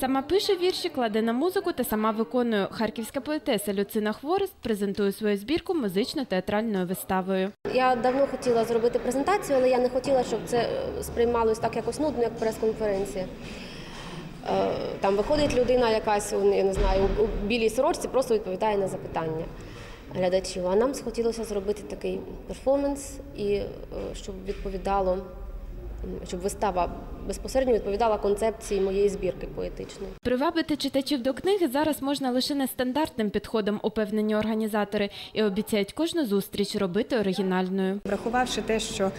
Сама пише вірші, кладе на музику та сама виконує. Харківська поетеса Люцина Хворест презентує свою збірку музично-театральною виставою. Я давно хотіла зробити презентацію, але я не хотіла, щоб це е, сприймалось так якось нудно, як прес-конференція. Е, Там виходить людина якась, я не знаю, у- білій сорочці, просто відповідає на запитання глядачів. А нам схотілося зробити такий перформанс, і е, щоб відповідало, щоб вистава безпосередньо відповідала концепції моєї збірки поетичної. Привабити читачів до книги зараз можна лише нестандартним підходом, упевнені організатори, і обіцяють кожну зустріч робити оригінальною. Врахувавши те, що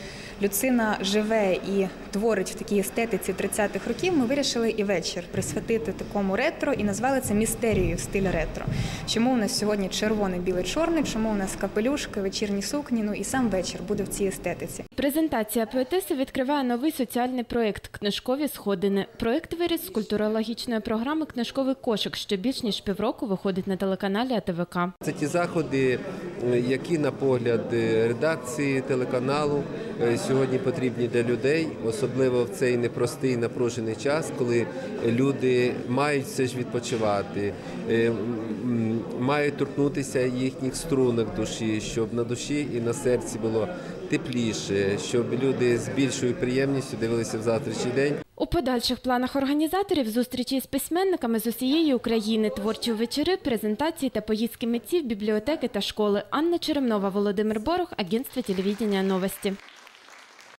Люцина живе і творить в такій естетиці 30-х років, ми вирішили і вечір присвятити такому ретро і назвали це містерією в стилі ретро. Чому у нас сьогодні червоне, біле, чорне, чому у нас капелюшки, вечірні сукні, ну і сам вечір буде в цій естетиці. Презентація поетеси відкриває новий соціальний проект Книжкові сходини. Проект виріс з культурологічної програми Книжковий кошик, що більш ніж півроку виходить на телеканалі АТВК. Це ті заходи, які на погляд редакції телеканалу е, сьогодні потрібні для людей, особливо в цей непростий напружений час, коли люди мають все ж відпочивати, е, мають торкнутися їхніх струнок душі, щоб на душі і на серці було тепліше, щоб люди з більшою приємністю дивилися в завтрашній день. Подальших планах організаторів зустрічі з письменниками з усієї України, творчі вечори, презентації та поїздки митців, бібліотеки та школи. Анна Черемнова, Володимир Борох, агентство телевідення новості.